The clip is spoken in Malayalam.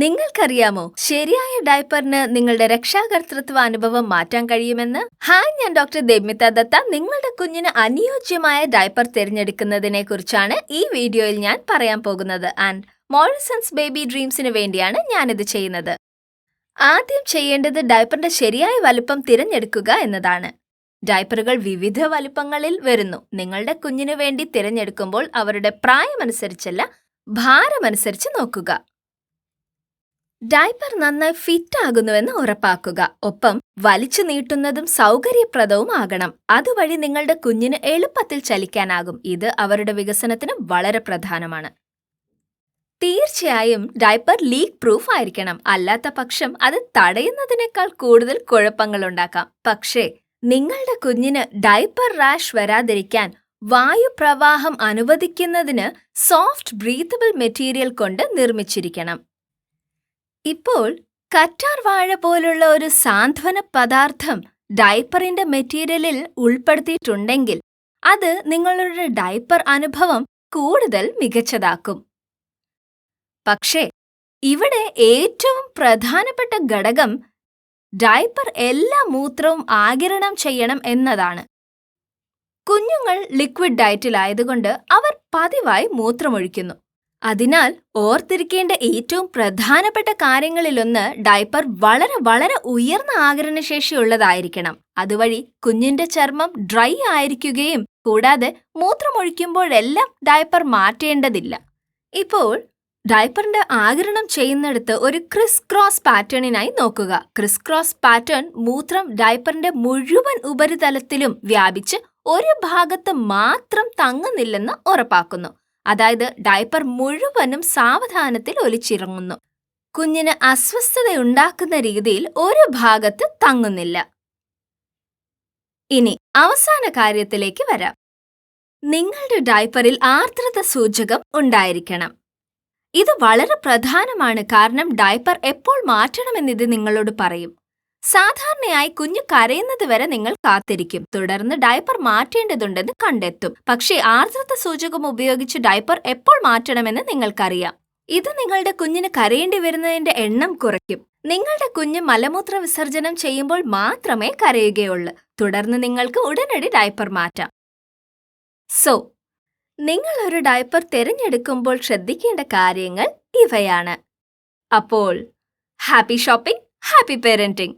നിങ്ങൾക്കറിയാമോ? ശരിയായ ഡയപ്പറിന് നിങ്ങളുടെ രക്ഷാകർത്തൃത്വ അനുഭവം മാറ്റാൻ കഴിയുമെന്ന്? ഹായ് ഞാൻ ഡോക്ടർ ദേമിത ദത്ത. നിങ്ങളുടെ കുഞ്ഞിന് അനുയോജ്യമായ ഡയപ്പർ തിരഞ്ഞെടുക്കുന്നതിനെ കുറിച്ചാണ് ഈ വീഡിയോയിൽ ഞാൻ പറയാൻ പോകുന്നത്. ആൻഡ് മോറിസൺസ് ബേബി ഡ്രീംസിന് വേണ്ടിയാണ് ഞാനിത് ചെയ്യുന്നത്. ആദ്യം ചെയ്യേണ്ടത് ഡയപ്പറിന്റെ ശരിയായ വലുപ്പം തിരഞ്ഞെടുക്കുക എന്നതാണ്. ഡയപ്പറുകൾ വിവിധ വലുപ്പങ്ങളിൽ വരുന്നു. നിങ്ങളുടെ കുഞ്ഞിനു വേണ്ടി തിരഞ്ഞെടുക്കുമ്പോൾ അവരുടെ പ്രായമനുസരിച്ചല്ല ഭാരമനുസരിച്ച് നോക്കുക. ഡയപ്പർ നന്നായി ഫിറ്റ് ആകുന്നുവെന്ന് ഉറപ്പാക്കുക. ഒപ്പം വലിച്ചു നീട്ടുന്നതും സൗകര്യപ്രദവും ആകണം. അതുവഴി നിങ്ങളുടെ കുഞ്ഞിന് എളുപ്പത്തിൽ ചലിക്കാനാകും. ഇത് അവരുടെ വികസനത്തിന് വളരെ പ്രധാനമാണ്. തീർച്ചയായും ഡയപ്പർ ലീക്ക് പ്രൂഫ് ആയിരിക്കണം. അല്ലാത്ത പക്ഷം അത് തടയുന്നതിനേക്കാൾ കൂടുതൽ കുഴപ്പങ്ങളുണ്ടാക്കാം പക്ഷേ നിങ്ങളുടെ കുഞ്ഞിന് ഡയപ്പർ റാഷ് വരാതിരിക്കാൻ വായുപ്രവാഹം അനുവദിക്കുന്നതിന് സോഫ്റ്റ് ബ്രീത്തബിൾ മെറ്റീരിയൽ കൊണ്ട് നിർമ്മിച്ചിരിക്കണം. ഇപ്പോൾ കറ്റാർ വാഴ പോലുള്ള ഒരു സാന്ത്വന പദാർത്ഥം ഡയപ്പറിന്റെ മെറ്റീരിയലിൽ ഉൾപ്പെടുത്തിയിട്ടുണ്ടെങ്കിൽ അത് നിങ്ങളുടെ ഡയപ്പർ അനുഭവം കൂടുതൽ മികച്ചതാക്കും. പക്ഷേ ഇവിടെ ഏറ്റവും പ്രധാനപ്പെട്ട ഘടകം ഡയപ്പർ എല്ലാ മൂത്രവും ആകിരണം ചെയ്യണം എന്നതാണ്. കുഞ്ഞുങ്ങൾ ലിക്വിഡ് ഡയറ്റിലായതുകൊണ്ട് അവർ പതിവായി മൂത്രമൊഴിക്കുന്നു. അതിനാൽ ഓർത്തിരിക്കേണ്ട ഏറ്റവും പ്രധാനപ്പെട്ട കാര്യങ്ങളിലൊന്ന് ഡയപ്പർ വളരെ വളരെ ഉയർന്ന ആകരണശേഷിയുള്ളതായിരിക്കണം അതുവഴി കുഞ്ഞിന്റെ ചർമ്മം ഡ്രൈ ആയിരിക്കുകയും കൂടാതെ മൂത്രമൊഴിക്കുമ്പോഴെല്ലാം ഡയപ്പർ മാറ്റേണ്ടതില്ല. ഇപ്പോൾ ഡയപ്പറിന്റെ ആകിരണം ചെയ്യുന്നിടത്ത് ഒരു ക്രിസ് ക്രോസ് പാറ്റേണിനായി നോക്കുക. ക്രിസ് ക്രോസ് പാറ്റേൺ മൂത്രം ഡയപ്പറിന്റെ മുഴുവൻ ഉപരിതലത്തിലും വ്യാപിച്ച് ഒരു ഭാഗത്ത് മാത്രം തങ്ങുന്നില്ലെന്ന് ഉറപ്പാക്കുന്നു. അതായത് ഡയപ്പർ മുഴുവനും സാവധാനത്തിൽ ഒലിച്ചിറങ്ങുന്നു. കുഞ്ഞിന് അസ്വസ്ഥതയുണ്ടാക്കുന്ന രീതിയിൽ ഒരു ഭാഗത്ത് തങ്ങുന്നില്ല. ഇനി അവസാന കാര്യത്തിലേക്ക് വരാം. നിങ്ങളുടെ ഡയപ്പറിൽ ആർദ്രത സൂചകം ഉണ്ടായിരിക്കണം. ഇത് വളരെ പ്രധാനമാണ്. കാരണം ഡയപ്പർ എപ്പോൾ മാറ്റണമെന്നിത് നിങ്ങളോട് പറയും. സാധാരണയായി കുഞ്ഞു കരയുന്നത് വരെ നിങ്ങൾ കാത്തിരിക്കും. തുടർന്ന് ഡയപ്പർ മാറ്റേണ്ടതുണ്ടെന്ന് കണ്ടെത്തും. പക്ഷേ ആർദ്രത സൂചകം ഉപയോഗിച്ച് ഡയപ്പർ എപ്പോൾ മാറ്റണമെന്ന് നിങ്ങൾക്കറിയാം. ഇത് നിങ്ങളുടെ കുഞ്ഞിന് കരയേണ്ടി വരുന്നതിന്റെ എണ്ണം കുറയ്ക്കും. നിങ്ങളുടെ കുഞ്ഞ് മലമൂത്ര വിസർജനം ചെയ്യുമ്പോൾ മാത്രമേ കരയുകയുള്ളൂ. തുടർന്ന് നിങ്ങൾക്ക് ഉടനടി ഡയപ്പർ മാറ്റാം. സോ നിങ്ങൾ ഒരു ഡയപ്പർ തിരഞ്ഞെടുക്കുമ്പോൾ ശ്രദ്ധിക്കേണ്ട കാര്യങ്ങൾ ഇവയാണ്. അപ്പോൾ ഹാപ്പി ഷോപ്പിംഗ് ഹാപ്പി പേരന്റിംഗ്